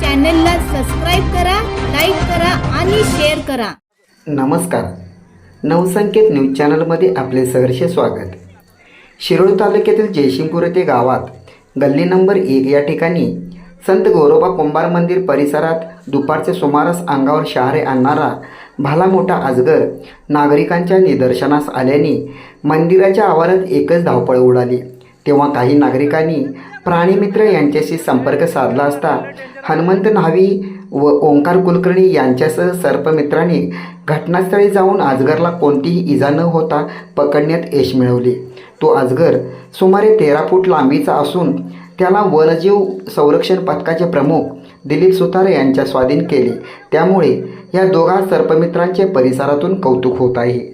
चॅनलला सबस्क्राईब करा लाईक करा आणि शेअर करा. नमस्कार. नवसंकेत न्यूज चॅनलमध्ये आपले सहर्ष स्वागत. शिरोळ तालुक्यातील जयशिंगपूर येथे गावात गल्ली नंबर एक या ठिकाणी संत गौरोबा कुंभार मंदिर परिसरात दुपारच्या सुमारास अंगावर शहारे आणणारा भाला मोठा अजगर नागरिकांच्या निदर्शनास आल्याने मंदिराच्या आवारात एकच धावपळ उडाली. तेव्हा काही नागरिकांनी प्राणीमित्र यांच्याशी संपर्क साधला असता हनुमंत न्हावी व ओंकार कुलकर्णी यांच्यासह सर्पमित्रांनी घटनास्थळी जाऊन अजगरला कोणतीही इजा न होता पकडण्यात यश मिळवले. तो अजगर सुमारे तेरा फूट लांबीचा असून त्याला वनजीव संरक्षण पथकाचे प्रमुख दिलीप सुतारे यांच्या स्वाधीन केले. त्यामुळे या दोघा सर्पमित्रांचे परिसरातून कौतुक होत आहे.